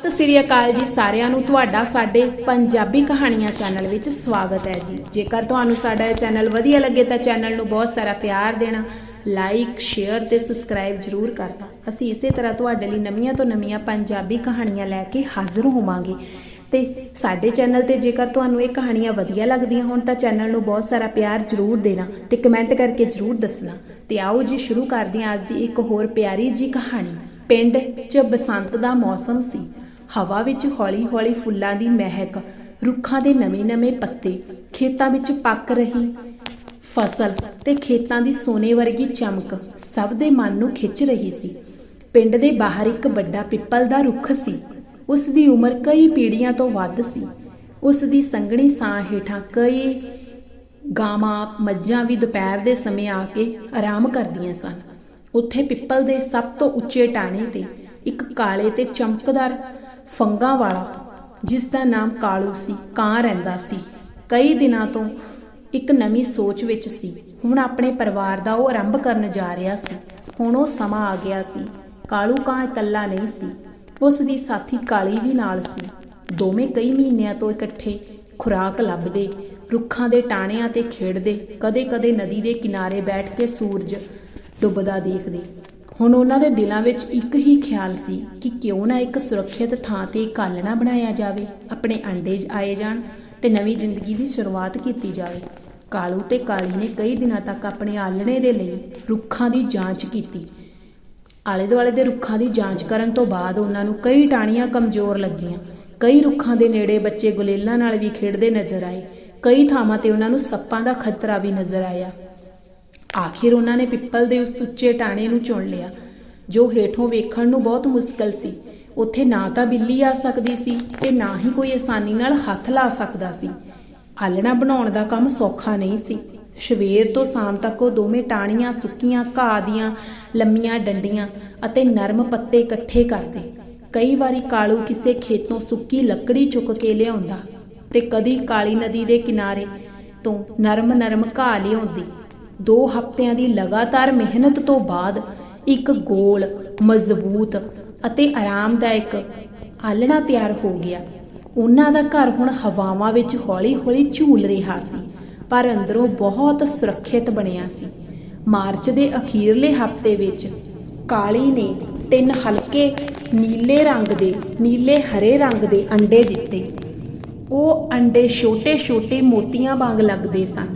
ਸਤਿ ਸ੍ਰੀ ਅਕਾਲ ਜੀ ਸਾਰਿਆਂ ਨੂੰ। ਤੁਹਾਡਾ ਸਾਡੇ ਪੰਜਾਬੀ ਕਹਾਣੀਆਂ ਚੈਨਲ ਵਿੱਚ ਸਵਾਗਤ ਹੈ ਜੀ। ਜੇਕਰ ਤੁਹਾਨੂੰ ਸਾਡਾ ਇਹ ਚੈਨਲ ਵਧੀਆ ਲੱਗੇ ਤਾਂ ਚੈਨਲ ਨੂੰ ਬਹੁਤ ਸਾਰਾ ਪਿਆਰ ਦੇਣਾ ਲਾਈਕ ਸ਼ੇਅਰ ਤੇ ਸਬਸਕ੍ਰਾਈਬ ਜਰੂਰ ਕਰਨਾ। ਅਸੀਂ ਇਸੇ ਤਰ੍ਹਾਂ ਤੁਹਾਡੇ ਲਈ ਨਵੀਆਂ ਤੋਂ ਨਵੀਆਂ ਪੰਜਾਬੀ ਕਹਾਣੀਆਂ ਲੈ ਕੇ ਹਾਜ਼ਰ ਹੋਵਾਂਗੇ। ਤੇ ਸਾਡੇ ਚੈਨਲ ਤੇ ਜੇਕਰ ਤੁਹਾਨੂੰ ਇਹ ਕਹਾਣੀਆਂ ਵਧੀਆ ਲੱਗਦੀਆਂ ਹੋਣ ਤਾਂ ਚੈਨਲ ਨੂੰ ਬਹੁਤ ਸਾਰਾ ਪਿਆਰ ਜਰੂਰ ਦੇਣਾ ਤੇ ਕਮੈਂਟ ਕਰਕੇ ਜਰੂਰ ਦੱਸਣਾ। ਤੇ ਆਓ ਜੀ ਸ਼ੁਰੂ ਕਰਦੇ ਹਾਂ ਅੱਜ ਦੀ ਇੱਕ ਹੋਰ ਪਿਆਰੀ ਜੀ ਕਹਾਣੀ। ਪਿੰਡ 'ਚ ਬਸੰਤ ਦਾ ਮੌਸਮ ਸੀ। ਹਵਾ ਵਿੱਚ ਹੌਲੀ-ਹੌਲੀ ਫੁੱਲਾਂ ਦੀ ਮਹਿਕ, ਰੁੱਖਾਂ ਦੇ ਨਵੇਂ-ਨਵੇਂ ਪੱਤੇ, ਖੇਤਾਂ ਵਿੱਚ ਪੱਕ ਰਹੀ ਫਸਲ ਤੇ ਖੇਤਾਂ ਦੀ ਸੋਨੇ ਵਰਗੀ ਚਮਕ ਸਭ ਦੇ ਮਨ ਨੂੰ ਖਿੱਚ ਰਹੀ ਸੀ। ਪਿੰਡ ਦੇ ਬਾਹਰ ਇੱਕ ਵੱਡਾ ਪਿੱਪਲ ਦਾ ਰੁੱਖ ਸੀ। ਉਸ ਦੀ ਉਮਰ ਕਈ ਪੀੜ੍ਹੀਆਂ ਤੋਂ ਵੱਧ ਸੀ। ਉਸ ਦੀ ਸੰਘਣੀ ਸਾਹ ਹੇਠਾਂ ਕਈ ਗਾਵਾਂ, ਮੱਝਾਂ ਵੀ ਦੁਪਹਿਰ ਦੇ ਸਮੇਂ ਆ ਕੇ ਆਰਾਮ ਕਰਦੀਆਂ ਸਨ। ਉੱਥੇ ਪਿੱਪਲ ਦੇ ਸਭ ਤੋਂ ਉੱਚੇ ਟਾਹਣੇ ਤੇ ਇੱਕ ਕਾਲੇ ਤੇ ਚਮਕਦਾਰ ਫੰਗਾਂ ਵਾਲਾ, ਜਿਸ ਦਾ ਨਾਮ ਕਾਲੂ ਸੀ, ਕਾਂ ਰਹਿੰਦਾ ਸੀ। ਕਈ ਦਿਨਾਂ ਤੋਂ ਇੱਕ ਨਵੀਂ ਸੋਚ ਵਿੱਚ ਸੀ। ਹੁਣ ਆਪਣੇ ਪਰਿਵਾਰ ਦਾ ਉਹ ਆਰੰਭ ਕਰਨ ਜਾ ਰਿਹਾ ਸੀ। ਹੁਣ ਉਹ ਸਮਾਂ ਆ ਗਿਆ ਸੀ। ਕਾਲੂ ਕਾਂ ਇਕੱਲਾ ਨਹੀਂ ਸੀ। ਉਸ ਦੀ ਸਾਥੀ ਕਾਲੀ ਵੀ ਨਾਲ ਸੀ। ਦੋਵੇਂ ਕਈ ਮਹੀਨਿਆਂ ਤੋਂ ਇਕੱਠੇ ਖੁਰਾਕ ਲੱਭਦੇ, ਰੁੱਖਾਂ ਦੇ ਟਾਣਿਆਂ ਤੇ ਖੇਡਦੇ, ਕਦੇ-ਕਦੇ ਨਦੀ ਦੇ ਕਿਨਾਰੇ ਬੈਠ ਕੇ ਸੂਰਜ ਡੁੱਬਦਾ ਦੇਖਦੇ। ਹੁਣ ਉਹਨਾਂ ਦੇ ਦਿਲਾਂ ਵਿੱਚ ਇੱਕ ਹੀ ਖਿਆਲ ਸੀ ਕਿ ਕਿਉਂ ਨਾ ਇੱਕ ਸੁਰੱਖਿਅਤ ਥਾਂ ਤੇ ਇੱਕ ਆਲਣਾ ਬਣਾਇਆ ਜਾਵੇ, ਆਪਣੇ ਅੰਡੇ ਆਏ ਜਾਣ ਤੇ ਨਵੀਂ ਜ਼ਿੰਦਗੀ ਦੀ ਸ਼ੁਰੂਆਤ ਕੀਤੀ ਜਾਵੇ। ਕਾਲੂ ਤੇ ਕਾਲੀ ਨੇ ਕਈ ਦਿਨਾਂ ਤੱਕ ਆਪਣੇ ਆਲਣੇ ਦੇ ਲਈ ਰੁੱਖਾਂ ਦੀ ਜਾਂਚ ਕੀਤੀ। ਆਲੇ ਦੁਆਲੇ ਦੇ ਰੁੱਖਾਂ ਦੀ ਜਾਂਚ ਕਰਨ ਤੋਂ ਬਾਅਦ ਉਹਨਾਂ ਨੂੰ ਕਈ ਟਾਹਣੀਆਂ ਕਮਜ਼ੋਰ ਲੱਗੀਆਂ। ਕਈ ਰੁੱਖਾਂ ਦੇ ਨੇੜੇ ਬੱਚੇ ਗੁਲੇਲਾਂ ਨਾਲ ਵੀ ਖੇਡਦੇ ਨਜ਼ਰ ਆਏ। ਕਈ ਥਾਵਾਂ ਤੇ ਉਹਨਾਂ ਨੂੰ ਸੱਪਾਂ ਦਾ ਖਤਰਾ ਵੀ ਨਜ਼ਰ ਆਇਆ। ਆਖਿਰ ਉਹਨਾਂ ਨੇ ਪਿੱਪਲ ਦੇ ਉਸ ਸੁੱਚੇ ਟਾਣੇ ਨੂੰ ਚੁਣ ਲਿਆ। ਜੋ ਹੇਠੋਂ ਵੇਖਣ ਨੂੰ ਬਹੁਤ ਮੁਸ਼ਕਲ ਸੀ। ਉੱਥੇ ਨਾ ਤਾਂ ਬਿੱਲੀ ਆ ਸਕਦੀ ਸੀ ਤੇ ਨਾ ਹੀ ਕੋਈ ਆਸਾਨੀ ਨਾਲ ਹੱਥ ਲਾ ਸਕਦਾ ਸੀ। ਆਲਣਾ ਬਣਾਉਣ ਦਾ ਕੰਮ ਸੌਖਾ ਨਹੀਂ ਸੀ। ਸਵੇਰ ਤੋਂ ਸ਼ਾਮ ਤੱਕ ਉਹ ਦੋਵੇਂ ਟਾਹਣੀਆਂ ਸੁੱਕੀਆਂ ਘਾਹ ਦੀਆਂ ਲੰਮੀਆਂ ਡੰਡੀਆਂ ਅਤੇ ਨਰਮ ਪੱਤੇ ਇਕੱਠੇ ਕਰਦੇ। ਕਈ ਵਾਰੀ ਕਾਲੂ ਕਿਸੇ ਖੇਤੋਂ ਸੁੱਕੀ ਲੱਕੜੀ ਚੁੱਕ ਕੇ ਲਿਆਉਂਦਾ ਤੇ ਕਦੀ ਕਾਲੀ ਨਦੀ ਦੇ ਕਿਨਾਰੇ ਤੋਂ ਨਰਮ ਨਰਮ ਘਾਹ ਲਿਆਉਂਦੀ। ਦੋ ਹਫ਼ਤਿਆਂ ਦੀ ਲਗਾਤਾਰ ਮਿਹਨਤ ਤੋਂ ਬਾਅਦ ਇੱਕ ਗੋਲ, ਮਜ਼ਬੂਤ ਅਤੇ ਆਰਾਮਦਾਇਕ ਆਲਣਾ ਤਿਆਰ ਹੋ ਗਿਆ। ਉਹਨਾਂ ਦਾ ਘਰ ਹੁਣ ਹਵਾਵਾਂ ਵਿੱਚ ਹੌਲੀ-ਹੌਲੀ ਝੂਲ ਰਿਹਾ ਸੀ, ਪਰ ਅੰਦਰੋਂ ਬਹੁਤ ਸੁਰੱਖਿਅਤ ਬਣਿਆ ਸੀ। ਮਾਰਚ ਦੇ ਅਖੀਰਲੇ ਹਫ਼ਤੇ ਵਿੱਚ ਕਾਲੀ ਨੇ ਤਿੰਨ ਹਲਕੇ ਨੀਲੇ ਰੰਗ ਦੇ, ਨੀਲੇ ਹਰੇ ਰੰਗ ਦੇ ਅੰਡੇ ਦਿੱਤੇ। ਉਹ ਅੰਡੇ ਛੋਟੇ-ਛੋਟੇ ਮੋਤੀਆਂ ਵਾਂਗ ਲੱਗਦੇ ਸਨ।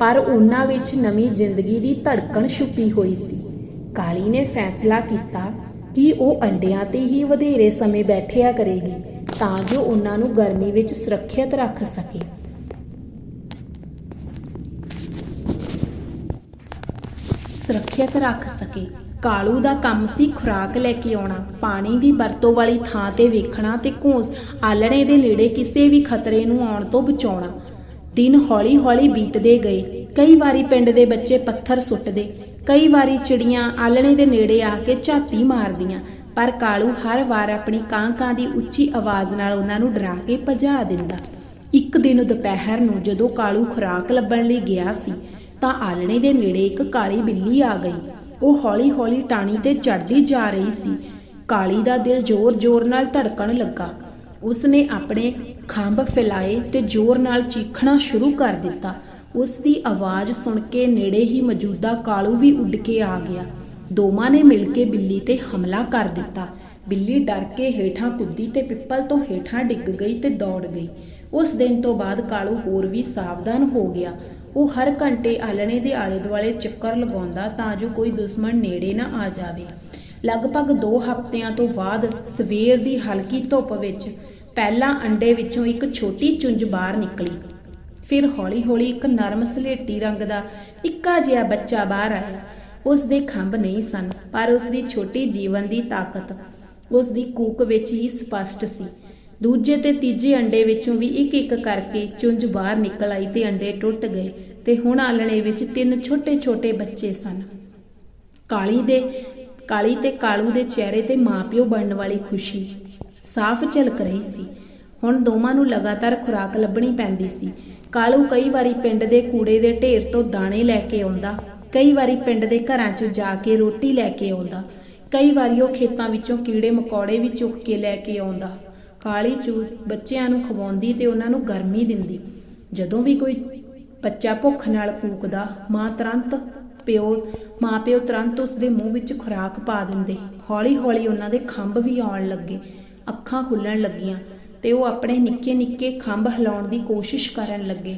ਪਰ ਉਹਨਾਂ ਵਿੱਚ ਨਵੀਂ ਜ਼ਿੰਦਗੀ ਦੀ ਧੜਕਣ ਛੁਪੀ ਹੋਈ ਸੀ। ਕਾਲੀ ਨੇ ਫੈਸਲਾ ਕੀਤਾ ਕਿ ਉਹ ਅੰਡਿਆਂ ਤੇ ਹੀ ਵਧੇਰੇ ਸਮੇਂ ਬੈਠਿਆ ਕਰੇਗੀ, ਤਾਂ ਜੋ ਉਹਨਾਂ ਨੂੰ ਗਰਮੀ ਵਿੱਚ ਸੁਰੱਖਿਅਤ ਰੱਖ ਸਕੇ। ਸੁਰੱਖਿਅਤ ਰੱਖ ਸਕੇ। ਕਾਲੂ ਦਾ ਕੰਮ ਸੀ ਖੁਰਾਕ ਲੈ ਕੇ ਆਉਣਾ। ਪਾਣੀ ਦੀ ਵਰਤੋਂ ਵਾਲੀ ਥਾਂ ਤੇ ਵੇਖਣਾ ਤੇ ਘੋਂਸ ਆਲਣੇ ਦੇ ਨੇੜੇ ਕਿਸੇ ਵੀ ਖਤਰੇ ਨੂੰ ਆਉਣ ਤੋਂ ਬਚਾਉਣਾ। ਦਿਨ ਹੌਲੀ-ਹੌਲੀ ਬੀਤਦੇ ਗਏ। ਕਈ ਵਾਰੀ ਪਿੰਡ ਦੇ ਬੱਚੇ ਪੱਥਰ ਸੁੱਟਦੇ, ਕਈ ਵਾਰੀ ਚਿੜੀਆਂ ਆਲਣੇ ਦੇ ਨੇੜੇ ਆ ਕੇ ਝਾਤੀ ਮਾਰਦੀਆਂ, ਪਰ ਕਾਲੂ ਹਰ ਵਾਰ ਆਪਣੀ ਕਾਂ-ਕਾਂ ਦੀ ਉੱਚੀ ਆਵਾਜ਼ ਨਾਲ ਉਹਨਾਂ ਨੂੰ ਡਰਾ ਕੇ ਭਜਾ ਦਿੰਦਾ। ਇੱਕ ਦਿਨ ਦੁਪਹਿਰ ਨੂੰ ਜਦੋਂ ਕਾਲੂ ਖੁਰਾਕ ਲੱਭਣ ਲਈ ਗਿਆ ਸੀ, ਤਾਂ ਆਲਣੇ ਦੇ ਨੇੜੇ ਇੱਕ ਕਾਲੀ ਬਿੱਲੀ ਆ ਗਈ। ਉਹ ਹੌਲੀ-ਹੌਲੀ ਟਾਣੀ ਤੇ ਚੜ੍ਹਦੀ ਜਾ ਰਹੀ ਸੀ। ਕਾਲੀ ਦਾ ਦਿਲ ਜ਼ੋਰ-ਜ਼ੋਰ ਨਾਲ ਧੜਕਣ ਲੱਗਾ। ਉਸਨੇ ਆਪਣੇ ਖੰਭ ਫੈਲਾਏ ਤੇ ਜ਼ੋਰ ਨਾਲ ਚੀਖਣਾ ਸ਼ੁਰੂ ਕਰ ਦਿੱਤਾ। ਉਸ ਦੀ ਆਵਾਜ਼ ਸੁਣ ਕੇ ਨੇੜੇ ਹੀ ਮੌਜੂਦਾ ਕਾਲੂ ਵੀ ਉੱਡ ਕੇ ਆ ਗਿਆ। ਦੋਵਾਂ ਨੇ ਮਿਲ ਕੇ ਬਿੱਲੀ ਤੇ ਹਮਲਾ ਕਰ ਦਿੱਤਾ। ਬਿੱਲੀ ਡਰ ਕੇ ਹੇਠਾਂ ਕੁੱਦੀ ਤੇ ਪਿੱਪਲ ਤੋਂ ਹੇਠਾਂ ਡਿੱਗ ਗਈ ਤੇ ਦੌੜ ਗਈ। ਉਸ ਦਿਨ ਤੋਂ ਬਾਅਦ ਕਾਲੂ ਹੋਰ ਵੀ ਸਾਵਧਾਨ ਹੋ ਗਿਆ। ਉਹ ਹਰ ਘੰਟੇ ਆਲਣੇ ਦੇ ਆਲੇ ਦੁਆਲੇ ਚੱਕਰ ਲਗਾਉਂਦਾ ਤਾਂ ਜੋ ਕੋਈ ਦੁਸ਼ਮਣ ਨੇੜੇ ਨਾ ਆ ਜਾਵੇ। ਲਗਭਗ 2 ਹਫ਼ਤਿਆਂ ਤੋਂ ਬਾਅਦ ਸਵੇਰ ਦੀ ਹਲਕੀ ਧੁੱਪ ਵਿੱਚ ਪਹਿਲਾਂ ਅੰਡੇ ਵਿੱਚੋਂ ਇੱਕ ਛੋਟੀ ਚੁੰਝ ਬਾਹਰ ਨਿਕਲੀ। ਫਿਰ ਹੌਲੀ-ਹੌਲੀ ਇੱਕ ਨਰਮ ਸਲੇਟੀ ਰੰਗ ਦਾ ਇੱਕਾ ਜਿਹਾ ਬੱਚਾ ਬਾਹਰ ਆਇਆ। ਉਸ ਦੇ ਖੰਭ ਨਹੀਂ ਸਨ, ਪਰ ਉਸ ਦੀ ਛੋਟੀ ਜੀਵਨ ਦੀ ਤਾਕਤ। ਉਸ ਦੀ ਕੂਕ ਵਿੱਚ ਹੀ ਸਪਸ਼ਟ ਸੀ। ਦੂਜੇ ਤੇ ਤੀਜੇ ਅੰਡੇ ਵਿੱਚੋਂ ਵੀ ਇੱਕ ਇੱਕ ਕਰਕੇ ਚੁੰਝ ਬਾਹਰ ਨਿਕਲ ਆਈ ਤੇ ਅੰਡੇ ਟੁੱਟ ਗਏ ਤੇ ਹੁਣ ਆਲਣੇ ਵਿੱਚ ਤਿੰਨ ਛੋਟੇ-ਛੋਟੇ ਬੱਚੇ ਸਨ। ਕਾਲੀ ਦੇ, ਕਾਲੀ ਤੇ ਕਾਲੂ ਦੇ ਚਿਹਰੇ ਤੇ ਮਾਪਿਓ ਬਣਨ ਵਾਲੀ ਖੁਸ਼ੀ। ਸਾਫ਼ ਝਲਕ ਰਹੀ ਸੀ। ਹੁਣ ਦੋਵਾਂ ਨੂੰ ਲਗਾਤਾਰ ਖੁਰਾਕ ਲੱਭਣੀ ਪੈਂਦੀ ਸੀ। ਕਾਲੂ ਕਈ ਵਾਰੀ ਪਿੰਡ ਦੇ ਕੂੜੇ ਦੇ ਢੇਰ ਤੋਂ ਦਾਣੇ ਲੈ ਕੇ ਆਉਂਦਾ, ਕਈ ਵਾਰੀ ਪਿੰਡ ਦੇ ਘਰਾਂ 'ਚ ਜਾ ਕੇ ਰੋਟੀ ਲੈ ਕੇ ਆਉਂਦਾ, ਕਈ ਵਾਰੀ ਉਹ ਖੇਤਾਂ ਵਿੱਚੋਂ ਕੀੜੇ ਮਕੌੜੇ ਵੀ ਚੁੱਕ ਕੇ ਲੈ ਕੇ ਆਉਂਦਾ। ਕਾਲੀ ਚੂਰ ਬੱਚਿਆਂ ਨੂੰ ਖਵਾਉਂਦੀ ਤੇ ਉਹਨਾਂ ਨੂੰ ਗਰਮੀ ਦਿੰਦੀ। ਜਦੋਂ ਵੀ ਕੋਈ ਬੱਚਾ ਭੁੱਖ ਨਾਲ ਕੂਕਦਾ, ਮਾਂ ਤੁਰੰਤ ਪਿਓ, ਮਾਂ ਪਿਓ ਤੁਰੰਤ ਉਸ ਦੇ ਮੂੰਹ ਵਿੱਚ ਖੁਰਾਕ ਪਾ ਦਿੰਦੇ। ਹੌਲੀ ਹੌਲੀ ਉਹਨਾਂ ਦੇ ਖੰਭ ਵੀ ਆਉਣ ਲੱਗੇ। ਅੱਖਾਂ ਖੁੱਲਣ ਲੱਗੀਆਂ ਤੇ ਉਹ ਆਪਣੇ ਨਿੱਕੇ ਨਿੱਕੇ ਖੰਭ ਹਿਲਾਉਣ ਦੀ ਕੋਸ਼ਿਸ਼ ਕਰਨ ਲੱਗੇ।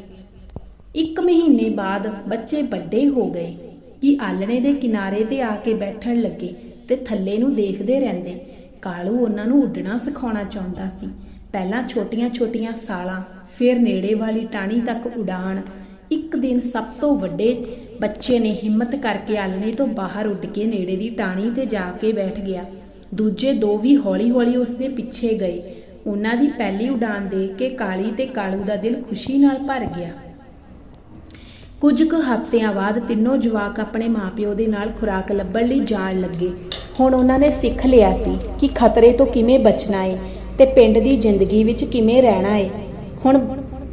ਇੱਕ ਮਹੀਨੇ ਬਾਅਦ ਬੱਚੇ ਵੱਡੇ ਹੋ ਗਏ ਕਿ ਆਲਣੇ ਦੇ ਕਿਨਾਰੇ ਤੇ ਆ ਕੇ ਬੈਠਣ ਲੱਗੇ ਤੇ ਥੱਲੇ ਨੂੰ ਦੇਖਦੇ ਰਹਿੰਦੇ। ਕਾਲੂ ਉਹਨਾਂ ਨੂੰ ਉੱਡਣਾ ਸਿਖਾਉਣਾ ਚਾਹੁੰਦਾ ਸੀ। ਪਹਿਲਾਂ ਛੋਟੀਆਂ-ਛੋਟੀਆਂ ਸਾਲਾਂ, ਫਿਰ ਨੇੜੇ ਵਾਲੀ ਟਾਣੀ ਤੱਕ ਉਡਾਣ। ਇੱਕ ਦਿਨ ਸਭ ਤੋਂ ਵੱਡੇ ਬੱਚੇ ਨੇ ਹਿੰਮਤ ਕਰਕੇ ਆਲਣੇ ਤੋਂ ਬਾਹਰ ਉੱਡ ਕੇ ਨੇੜੇ ਦੀ ਟਾਣੀ ਤੇ ਜਾ ਕੇ ਬੈਠ ਗਿਆ। ਦੂਜੇ ਦੋ ਵੀ ਹੌਲੀ-ਹੌਲੀ ਉਸਦੇ ਪਿੱਛੇ ਗਏ। ਉਹਨਾਂ ਦੀ ਪਹਿਲੀ ਉਡਾਨ ਦੇਖ ਕੇ ਕਾਲੀ ਤੇ ਕਾਲੂ ਦਾ ਦਿਲ ਖੁਸ਼ੀ ਨਾਲ ਭਰ ਗਿਆ। ਕੁਝ ਕੁ ਹਫ਼ਤਿਆਂ ਬਾਅਦ ਤਿੰਨੋਂ ਜਵਾਕ ਆਪਣੇ ਮਾਪਿਓ ਦੇ ਨਾਲ ਖੁਰਾਕ ਲੱਭਣ ਲਈ ਜਾਣ ਲੱਗੇ। ਹੁਣ ਉਹਨਾਂ ਨੇ ਸਿੱਖ ਲਿਆ ਸੀ ਕਿ ਖਤਰੇ ਤੋਂ ਕਿਵੇਂ ਬਚਣਾ ਏ ਤੇ ਪਿੰਡ ਦੀ ਜ਼ਿੰਦਗੀ ਵਿੱਚ ਕਿਵੇਂ ਰਹਿਣਾ ਏ। ਹੁਣ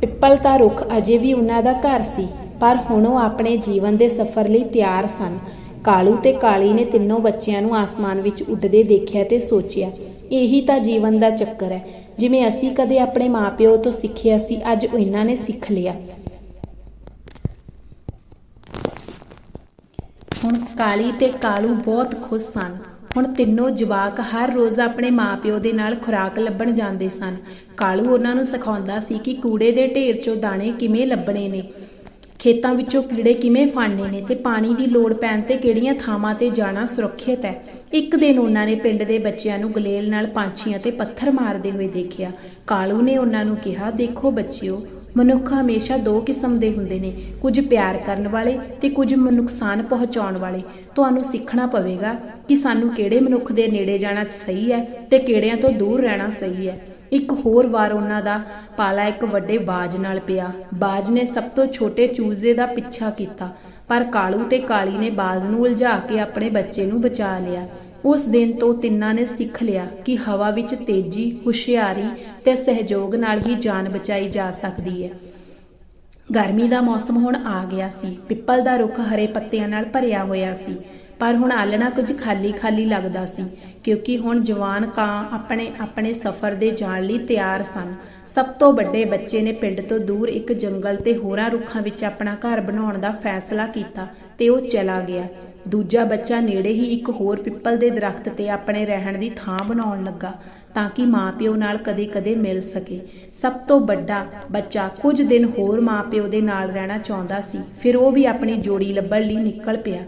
ਪਿੱਪਲ ਦਾ ਰੁੱਖ ਅਜੇ ਵੀ ਉਹਨਾਂ ਦਾ ਘਰ ਸੀ, ਪਰ ਹੁਣ ਉਹ ਆਪਣੇ ਜੀਵਨ ਦੇ ਸਫ਼ਰ ਲਈ ਤਿਆਰ ਸਨ। ਕਾਲੂ ਤੇ ਕਾਲੀ ਨੇ ਤਿੰਨੋਂ ਬੱਚਿਆਂ ਨੂੰ ਆਸਮਾਨ ਵਿੱਚ ਉੱਡਦੇ ਦੇਖਿਆ ਤੇ ਸੋਚਿਆ, ਇਹੀ ਤਾਂ ਜੀਵਨ ਦਾ ਚੱਕਰ ਹੈ। ਜਿਵੇਂ ਅਸੀਂ ਕਦੇ ਆਪਣੇ ਮਾਪਿਓ ਤੋਂ ਸਿੱਖਿਆ ਸੀ, ਅੱਜ ਇਹਨਾਂ ਨੇ ਸਿੱਖ ਲਿਆ। ਹੁਣ ਕਾਲੀ ਤੇ ਕਾਲੂ ਬਹੁਤ ਖੁਸ਼ ਸਨ। ਹੁਣ ਤਿੰਨੋਂ ਜਵਾਕ ਹਰ ਰੋਜ਼ ਆਪਣੇ ਮਾਪਿਓ ਦੇ ਨਾਲ ਖੁਰਾਕ ਲੱਭਣ ਜਾਂਦੇ ਸਨ। ਕਾਲੂ ਉਹਨਾਂ ਨੂੰ ਸਿਖਾਉਂਦਾ ਸੀ ਕਿ ਕੂੜੇ ਦੇ ਢੇਰ 'ਚੋਂ ਦਾਣੇ ਕਿਵੇਂ ਲੱਭਣੇ ਨੇ। ਖੇਤਾਂ ਵਿੱਚੋਂ ਕੀੜੇ ਕਿਵੇਂ ਫੜਨੇ ਨੇ ਤੇ ਪਾਣੀ ਦੀ ਲੋੜ ਪੈਣ ਤੇ ਕਿਹੜੀਆਂ ਥਾਵਾਂ ਤੇ ਜਾਣਾ ਸੁਰੱਖਿਅਤ ਹੈ? ਇੱਕ ਦਿਨ ਉਹਨਾਂ ਨੇ ਪਿੰਡ ਦੇ ਬੱਚਿਆਂ ਨੂੰ ਗਲੇਲ ਨਾਲ ਪੰਛੀਆਂ ਤੇ ਪੱਥਰ ਮਾਰਦੇ ਹੋਏ ਦੇਖਿਆ। ਕਾਲੂ ਨੇ ਉਹਨਾਂ ਨੂੰ ਕਿਹਾ, ਦੇਖੋ ਬੱਚਿਓ, ਮਨੁੱਖ ਹਮੇਸ਼ਾ ਦੋ ਕਿਸਮ ਦੇ ਹੁੰਦੇ ਨੇ, ਕੁਝ ਪਿਆਰ ਕਰਨ ਵਾਲੇ ਤੇ ਕੁਝ ਨੁਕਸਾਨ ਪਹੁੰਚਾਉਣ ਵਾਲੇ। ਤੁਹਾਨੂੰ ਸਿੱਖਣਾ ਪਵੇਗਾ ਕਿ ਸਾਨੂੰ ਕਿਹੜੇ ਮਨੁੱਖ ਦੇ ਨੇੜੇ ਜਾਣਾ ਸਹੀ ਹੈ ਤੇ ਕਿਹੜਿਆਂ ਤੋਂ ਦੂਰ ਰਹਿਣਾ ਸਹੀ ਹੈ। ਇੱਕ ਹੋਰ ਵਾਰ ਉਹਨਾਂ ਦਾ ਪਾਲਾ ਇੱਕ ਵੱਡੇ ਬਾਜ ਨਾਲ ਪਿਆ। ਬਾਜ ਨੇ ਸਭ ਤੋਂ ਛੋਟੇ ਚੂਜ਼ੇ ਦਾ ਪਿੱਛਾ ਕੀਤਾ, ਪਰ ਕਾਲੂ ਤੇ ਕਾਲੀ ਨੇ ਬਾਜ ਨੂੰ ਉਲਝਾ ਕੇ ਆਪਣੇ ਬੱਚੇ ਨੂੰ ਬਚਾ ਲਿਆ। ਉਸ ਦਿਨ ਤੋਂ ਤਿੰਨਾਂ ਨੇ ਸਿੱਖ ਲਿਆ ਕਿ ਹਵਾ ਵਿੱਚ ਤੇਜ਼ੀ, ਹੁਸ਼ਿਆਰੀ ਤੇ ਸਹਿਯੋਗ ਨਾਲ ਹੀ ਜਾਨ ਬਚਾਈ ਜਾ ਸਕਦੀ ਹੈ। ਗਰਮੀ ਦਾ ਮੌਸਮ ਹੁਣ ਆ ਗਿਆ ਸੀ। ਪਿੱਪਲ ਦਾ ਰੁੱਖ ਹਰੇ ਪੱਤਿਆਂ ਨਾਲ ਭਰਿਆ ਹੋਇਆ ਸੀ। ਪਰ ਹੁਣ ਆਲਣਾ ਕੁਝ ਖਾਲੀ-ਖਾਲੀ ਲੱਗਦਾ ਸੀ, ਕਿਉਂਕਿ ਹੁਣ ਜਵਾਨ ਕਾਂ ਆਪਣੇ ਆਪਣੇ ਸਫ਼ਰ ਦੇ ਜਾਣ ਲਈ ਤਿਆਰ ਸਨ। ਸਭ ਤੋਂ ਵੱਡੇ ਬੱਚੇ ਨੇ ਪਿੰਡ ਤੋਂ ਦੂਰ ਇੱਕ ਜੰਗਲ ਤੇ ਹੋਰਾਂ ਰੁੱਖਾਂ ਵਿੱਚ ਆਪਣਾ ਘਰ ਬਣਾਉਣ ਦਾ ਫੈਸਲਾ ਕੀਤਾ ਤੇ ਉਹ ਚਲਾ ਗਿਆ। ਦੂਜਾ ਬੱਚਾ ਨੇੜੇ ਹੀ ਇੱਕ ਹੋਰ ਪਿੱਪਲ ਦੇ ਦਰਖਤ ਤੇ ਆਪਣੇ ਰਹਿਣ ਦੀ ਥਾਂ ਬਣਾਉਣ ਲੱਗਾ, ਤਾਂ ਕਿ ਮਾਪਿਓ ਨਾਲ ਕਦੇ-ਕਦੇ ਮਿਲ ਸਕੇ। ਸਭ ਤੋਂ ਵੱਡਾ ਬੱਚਾ ਕੁਝ ਦਿਨ ਹੋਰ ਮਾਪਿਓ ਦੇ ਨਾਲ ਰਹਿਣਾ ਚਾਹੁੰਦਾ ਸੀ, ਫਿਰ ਉਹ ਵੀ ਆਪਣੀ ਜੋੜੀ ਲੱਭਣ ਲਈ ਨਿਕਲ ਪਿਆ।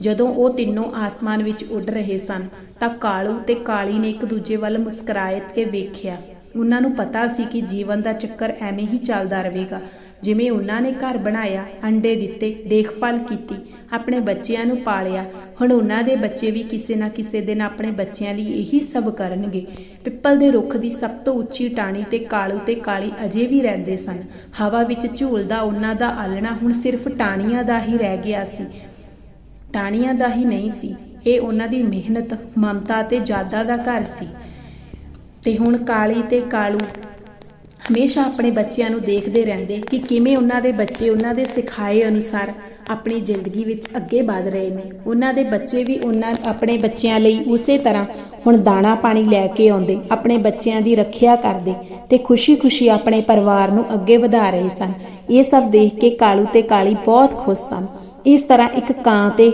ਜਦੋਂ ਉਹ ਤਿੰਨੋਂ ਆਸਮਾਨ ਵਿੱਚ ਉੱਡ ਰਹੇ ਸਨ, ਤਾਂ ਕਾਲੂ ਤੇ ਕਾਲੀ ਨੇ ਇੱਕ ਦੂਜੇ ਵੱਲ ਮੁਸਕਰਾਏ ਕੇ ਵੇਖਿਆ। ਉਹਨਾਂ ਨੂੰ ਪਤਾ ਸੀ ਕਿ ਜੀਵਨ ਦਾ ਚੱਕਰ ਐਵੇਂ ਹੀ ਚੱਲਦਾ ਰਹੇਗਾ। ਜਿਵੇਂ ਉਹਨਾਂ ਨੇ ਘਰ ਬਣਾਇਆ, ਅੰਡੇ ਦਿੱਤੇ, ਦੇਖਭਾਲ ਕੀਤੀ, ਆਪਣੇ ਬੱਚਿਆਂ ਨੂੰ ਪਾਲਿਆ, ਹੁਣ ਉਹਨਾਂ ਦੇ ਬੱਚੇ ਵੀ ਕਿਸੇ ਨਾ ਕਿਸੇ ਦਿਨ ਆਪਣੇ ਬੱਚਿਆਂ ਲਈ ਇਹੀ ਸਭ ਕਰਨਗੇ। ਪਿੱਪਲ ਦੇ ਰੁੱਖ ਦੀ ਸਭ ਤੋਂ ਉੱਚੀ ਟਾਹਣੀ ਤੇ ਕਾਲੂ ਤੇ ਕਾਲੀ ਅਜੇ ਵੀ ਰਹਿੰਦੇ ਸਨ। ਹਵਾ ਵਿੱਚ ਝੂਲਦਾ ਉਹਨਾਂ ਦਾ ਆਲਣਾ ਹੁਣ ਸਿਰਫ ਟਾਹਣੀਆਂ ਦਾ ਹੀ ਰਹਿ ਗਿਆ ਸੀ। ਟਾਹਣੀਆਂ ਦਾ ਹੀ ਨਹੀਂ ਸੀ। ਇਹ ਉਹਨਾਂ ਦੀ ਮਿਹਨਤ, ਮਮਤਾ ਅਤੇ ਜਾਦਾ ਦਾ ਘਰ ਸੀ। ਤੇ ਹੁਣ ਕਾਲੀ ਤੇ ਕਾਲੂ ਹਮੇਸ਼ਾ ਆਪਣੇ ਬੱਚਿਆਂ ਨੂੰ ਦੇਖਦੇ ਰਹਿੰਦੇ ਕਿ ਕਿਵੇਂ ਉਹਨਾਂ ਦੇ ਬੱਚੇ ਉਹਨਾਂ ਦੇ ਸਿਖਾਏ ਅਨੁਸਾਰ ਆਪਣੀ ਜ਼ਿੰਦਗੀ ਵਿੱਚ ਅੱਗੇ ਵਧ ਰਹੇ ਨੇ। ਉਹਨਾਂ ਦੇ ਬੱਚੇ ਵੀ ਉਹਨਾਂ, ਆਪਣੇ ਬੱਚਿਆਂ ਲਈ ਉਸੇ ਤਰ੍ਹਾਂ ਹੁਣ ਦਾਣਾ ਪਾਣੀ ਲੈ ਕੇ ਆਉਂਦੇ, ਆਪਣੇ ਬੱਚਿਆਂ ਦੀ ਰੱਖਿਆ ਕਰਦੇ ਤੇ ਖੁਸ਼ੀ-ਖੁਸ਼ੀ ਆਪਣੇ ਪਰਿਵਾਰ ਨੂੰ ਅੱਗੇ ਵਧਾ ਰਹੇ ਸਨ। ਇਹ ਸਭ ਦੇਖ ਕੇ ਕਾਲੂ ਤੇ ਕਾਲੀ ਬਹੁਤ ਖੁਸ਼ ਸਨ। ਇਸ ਤਰ੍ਹਾਂ ਇੱਕ ਕਾਂ ਤੇ,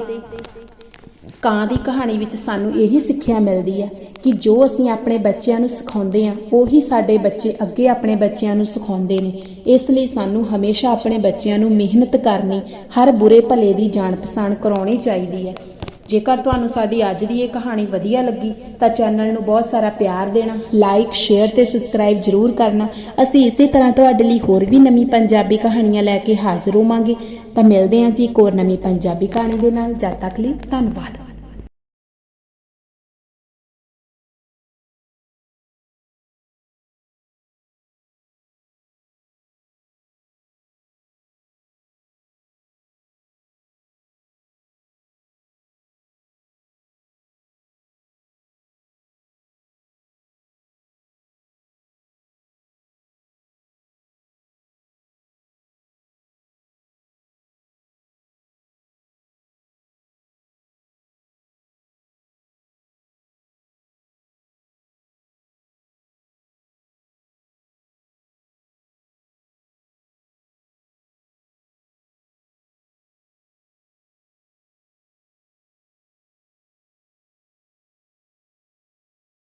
ਕਾਂ ਦੀ ਕਹਾਣੀ ਵਿੱਚ ਸਾਨੂੰ ਇਹੀ ਸਿੱਖਿਆ ਮਿਲਦੀ ਹੈ ਕਿ ਜੋ ਅਸੀਂ ਆਪਣੇ ਬੱਚਿਆਂ ਨੂੰ ਸਿਖਾਉਂਦੇ ਹਾਂ ਉਹੀ ਸਾਡੇ ਬੱਚੇ ਅੱਗੇ ਆਪਣੇ ਬੱਚਿਆਂ ਨੂੰ ਸਿਖਾਉਂਦੇ ਨੇ। ਇਸ ਲਈ ਸਾਨੂੰ ਹਮੇਸ਼ਾ ਆਪਣੇ ਬੱਚਿਆਂ ਨੂੰ ਮਿਹਨਤ ਕਰਨੀ, ਹਰ ਬੁਰੇ ਭਲੇ ਦੀ ਜਾਣ ਪਛਾਣ ਕਰਾਉਣੀ ਚਾਹੀਦੀ ਹੈ ਜੇਕਰ ਤੁਹਾਨੂੰ ਸਾਡੀ ਅੱਜ ਦੀ ਇਹ ਕਹਾਣੀ ਵਧੀਆ ਲੱਗੀ, ਤਾਂ ਚੈਨਲ ਨੂੰ ਬਹੁਤ ਸਾਰਾ ਪਿਆਰ ਦੇਣਾ ਲਾਈਕ ਸ਼ੇਅਰ ਤੇ ਸਬਸਕ੍ਰਾਈਬ ਜਰੂਰ ਕਰਨਾ। ਅਸੀਂ ਇਸੇ ਤਰ੍ਹਾਂ ਤੁਹਾਡੇ ਲਈ ਹੋਰ ਵੀ ਨਵੀਂ ਪੰਜਾਬੀ ਕਹਾਣੀਆਂ ਲੈ ਕੇ ਹਾਜ਼ਰ ਹੋਵਾਂਗੇ। ਤਾਂ ਮਿਲਦੇ ਹਾਂ ਅਸੀਂ ਇੱਕ ਹੋਰ ਨਵੀਂ ਪੰਜਾਬੀ ਕਹਾਣੀ ਦੇ ਨਾਲ। ਜਦ ਤੱਕ ਲਈ ਧੰਨਵਾਦ।